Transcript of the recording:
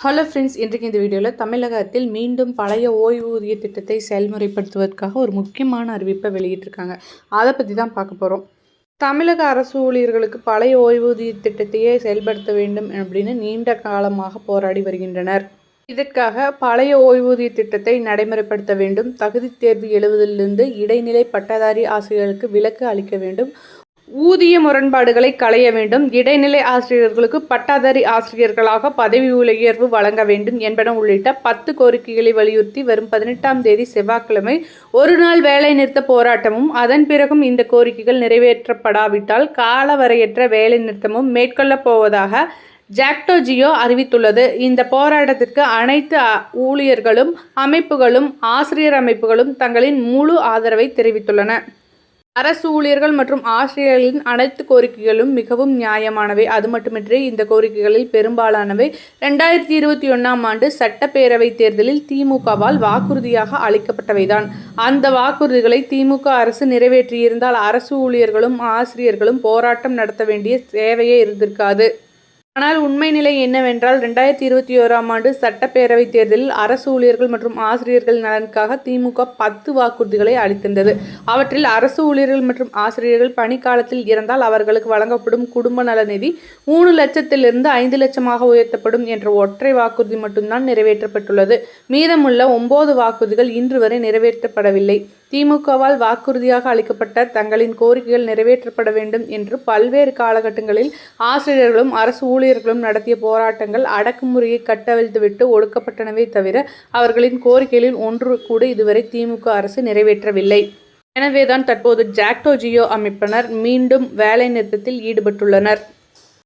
Hello friends இன்றைக்கு இந்த வீடியோவில் தமிழகத்தில் மீண்டும் பழைய ஓய்வூதிய திட்டத்தை செயல்முறைப்படுத்துவதற்காக ஒரு முக்கியமான அறிவிப்பை வெளியிட்டிருக்காங்க. அதை பற்றி தான் பார்க்க போகிறோம் தமிழக அரசு ஊழியர்களுக்கு பழைய ஓய்வூதிய திட்டத்தையே செயல்படுத்த வேண்டும் அப்படின்னு நீண்ட காலமாக போராடி வருகின்றனர். இதற்காக பழைய ஓய்வூதிய திட்டத்தை நடைமுறைப்படுத்த வேண்டும். தகுதி தேர்வு எழுவதிலிருந்து இடைநிலை பட்டதாரி ஆசிரியர்களுக்கு விலக்கு அளிக்க வேண்டும். ஊதிய முரண்பாடுகளை களைய வேண்டும். இடைநிலை ஆசிரியர்களுக்கு பட்டாதாரி ஆசிரியர்களாக பதவி உயர்வு வழங்க வேண்டும் என்பன உள்ளிட்ட பத்து கோரிக்கைகளை வலியுறுத்தி வரும் பதினெட்டாம் தேதி செவ்வாய்க்கிழமை ஒரு நாள் வேலை நிறுத்த போராட்டமும் அதன் பிறகும் இந்த கோரிக்கைகள் நிறைவேற்றப்படாவிட்டால் காலவரையற்ற வேலை நிறுத்தமும் மேற்கொள்ளப் போவதாக ஜாக்டோ ஜியோ அறிவித்துள்ளது. இந்த போராட்டத்திற்கு அனைத்து ஊழியர்களும் அமைப்புகளும் ஆசிரியர் அமைப்புகளும் தங்களின் முழு ஆதரவை தெரிவித்துள்ளன. அரசு ஊழியர்கள் மற்றும் ஆசிரியர்களின் அனைத்து கோரிக்கைகளும் மிகவும் நியாயமானவை. அது மட்டுமின்றி இந்த கோரிக்கைகளில் பெரும்பாலானவை ரெண்டாயிரத்தி இருபத்தி ஒன்றாம் ஆண்டு சட்டப்பேரவை தேர்தலில் திமுகவால் வாக்குறுதியாக அளிக்கப்பட்டவைதான். அந்த வாக்குறுதிகளை திமுக அரசு நிறைவேற்றியிருந்தால் அரசு ஊழியர்களும் ஆசிரியர்களும் போராட்டம் நடத்த வேண்டிய தேவையே இருந்திருக்காது. ஆனால் உண்மை நிலை என்னவென்றால் ரெண்டாயிரத்தி இருபத்தி ஓராம் ஆண்டு சட்டப்பேரவைத் தேர்தலில் அரசு ஊழியர்கள் மற்றும் ஆசிரியர்கள் நலனுக்காக திமுக பத்து வாக்குறுதிகளை அளித்திருந்தது. அவற்றில் அரசு ஊழியர்கள் மற்றும் ஆசிரியர்கள் பணிக்காலத்தில் இறந்தால் அவர்களுக்கு வழங்கப்படும் குடும்ப நல நிதி மூணு லட்சத்திலிருந்து ஐந்து லட்சமாக உயர்த்தப்படும் என்ற ஒற்றை வாக்குறுதி மட்டும்தான் நிறைவேற்றப்பட்டுள்ளது. மீதமுள்ள ஒன்பது வாக்குறுதிகள் இன்று வரை நிறைவேற்றப்படவில்லை. திமுகவால் வாக்குறுதியாக அளிக்கப்பட்ட தங்களின் கோரிக்கைகள் நிறைவேற்றப்பட வேண்டும் என்று பல்வேறு காலகட்டங்களில் ஆசிரியர்களும் அரசு ஊழியர்களும் நடத்திய போராட்டங்கள் அடக்குமுறையை கட்டவிழ்த்துவிட்டு ஒடுக்கப்பட்டனவே தவிர அவர்களின் கோரிக்கைகளில் ஒன்று கூட இதுவரை திமுக அரசு நிறைவேற்றவில்லை. எனவேதான் தற்போது ஜாக்டோ ஜியோ அமைப்பினர் மீண்டும் வேலை நிறுத்தத்தில் ஈடுபட்டுள்ளனர்.